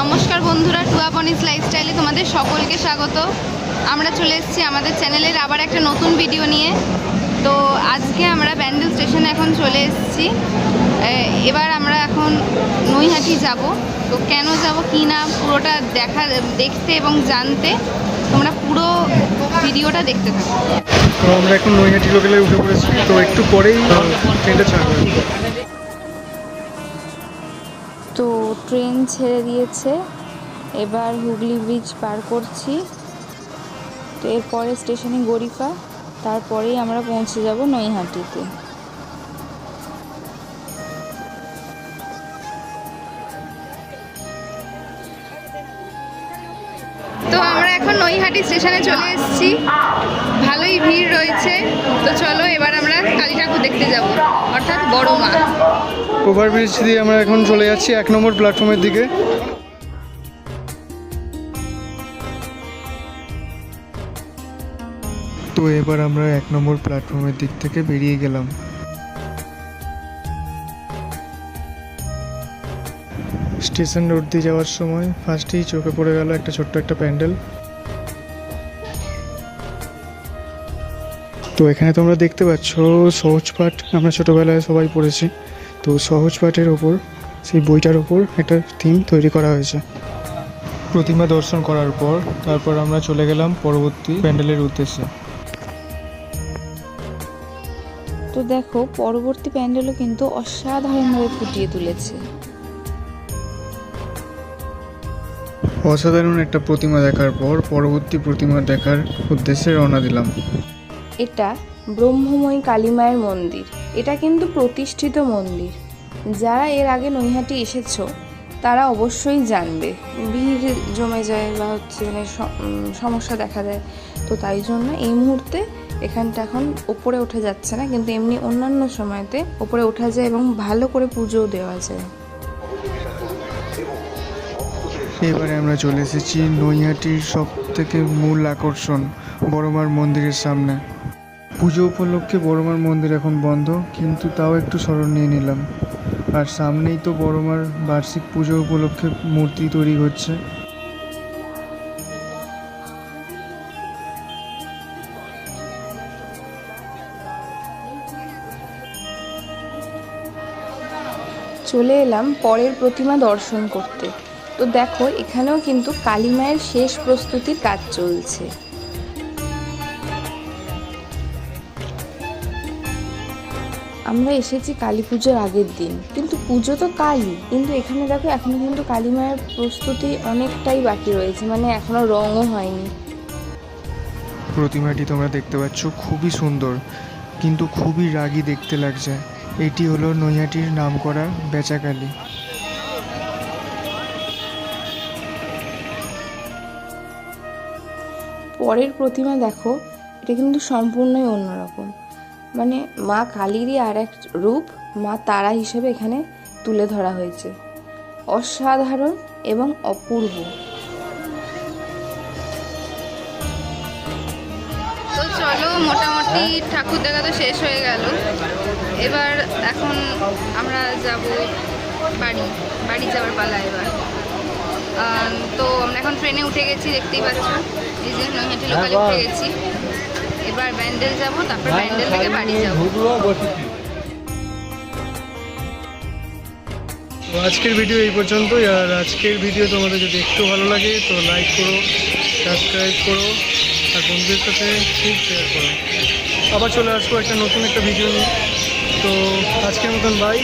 নমস্কার বন্ধুরা টুয়াপনিস লাইফস্টাইলে তোমাদের সকলকে স্বাগত। আমরা চলে এসেছি আমাদের চ্যানেলের আবার একটা নতুন ভিডিও নিয়ে। তো আজকে আমরা ব্যান্ডেল স্টেশনে এখন চলে এসেছি। এবার আমরা এখন নৈহাটি যাব। তো কেন যাব, কি না, পুরোটা দেখা, দেখতে এবং জানতে তোমরা পুরো ভিডিওটা দেখতে থাকো। তো আমরা এখন নৈহাটি লোকেলে উঠে পড়েছি। তো একটু পরেই ট্রেনটা ছাড়বে। ট্রেন ছেড়ে দিয়েছে। এবার হুগলি ব্রিজ পার করছি। তো এরপরে স্টেশনে গরিফা, তারপরেই আমরা পৌঁছে যাব নৈহাটিতে। তো আমরা এখন নৈহাটি স্টেশনে চলে এসেছি। ভালোই ভিড় রয়েছে। তো চলো এবার আমরা কালী ঠাকুর দেখতে যাব, অর্থাৎ বড় মা। ওভারব্রিজ দিয়ে আমরা এখন চলে যাচ্ছি এক নম্বর প্ল্যাটফর্মের দিকে। তো এবার আমরা এক নম্বর প্ল্যাটফর্মের দিক থেকে বেরিয়ে গেলাম। স্টেশন রোড দিয়ে যাওয়ার সময় ফার্স্টেই চোখে পড়ে গেল একটা ছোট্ট একটা প্যান্ডেল। তো এখানে তোমরা দেখতে পাচ্ছ সহজ পাঠ আমরা ছোটোবেলায় সবাই পড়েছি। তো সহজ পাঠের ওপর সেই বইটার ওপর একটা থিম তৈরি করা হয়েছে। প্রতিমা দর্শন করার পর তারপর আমরা চলে গেলাম পরবর্তী প্যান্ডেলের উদ্দেশ্যে। তো দেখো পরবর্তী প্যান্ডেলও কিন্তু অসাধারণভাবে ফুটিয়ে তুলেছে। অসাধারণ একটা প্রতিমা দেখার পর পরবর্তী প্রতিমা দেখার উদ্দেশ্যে রওনা দিলাম। এটা ব্রহ্মময়ী কালীমায়ের মন্দির। এটা কিন্তু প্রতিষ্ঠিত মন্দির। যারা এর আগে নৈহাটি এসেছ, তারা অবশ্যই জানবে। ভিড় জমে যায় বা হচ্ছে মানে সমস্যা দেখা দেয়। তো তাই জন্য এই মুহূর্তে এখানটা এখন ওপরে ওঠা যাচ্ছে না, কিন্তু এমনি অন্যান্য সময়তে ওপরে ওঠা যায় এবং ভালো করে পুজোও দেওয়া যায়। এবারে আমরা চলে এসেছি নৈহাটির সব থেকে মূল আকর্ষণ। বড়মার মন্দিরের সামনে। পুজো উপলক্ষে বড়মার মন্দির এখন বন্ধ, কিন্তু তাও একটু স্মরণ নিয়ে নিলাম। আর সামনেই তো বড়মার বার্ষিক পুজো উপলক্ষে মূর্তি তৈরি হচ্ছে। চলে এলাম পরের প্রতিমা দর্শন করতে। তো দেখো, এখানেও কিন্তু কালী মায়ের শেষ প্রস্তুতির কাজ চলছে। আমরা এসেছি কালী পুজোর আগের দিন। কিন্তু পুজো তো কালী। কিন্তু এখানে দেখো এখনও কিন্তু কালী মায়ের প্রস্তুতি অনেকটাই বাকি রয়েছে। মানে এখনও রঙও হয়নি। প্রতিমাটি তোমরা দেখতে পাচ্ছ খুবই সুন্দর। কিন্তু খুবই রাগী দেখতে লাগছে। এটি হলো নৈহাটির নামকরা বেচাকালী। পরের প্রতিমা দেখো এটা কিন্তু সম্পূর্ণই অন্যরকম। মানে মা কালীরই আর এক রূপ মা তারা হিসেবে এখানে তুলে ধরা হয়েছে। অসাধারণ এবং অপূর্ব। তো চলো মোটামুটি ঠাকুর দেখা তো শেষ হয়ে গেল। এবার এখন আমরা যাব বাড়ি বাড়ি যাওয়ার পালা এবার। তো আমরা এখন ট্রেনে উঠে গেছি দেখতেই পাচ্ছ। এই যে নৈহাটি লোকালে উঠে গেছি। এবার ব্যান্ডেল যাব তারপর ব্যান্ডেল থেকে বাড়ি যাব। তো আজকের ভিডিও এই পর্যন্তই আর আজকের ভিডিও তোমাদের যদি একটু ভালো লাগে তো লাইক করো সাবস্ক্রাইব করো আর বন্ধুদের সাথে খুব শেয়ার করো। আবার চলে আসব একটা নতুন একটা ভিডিও নিয়ে। তো আজকের মতন বাই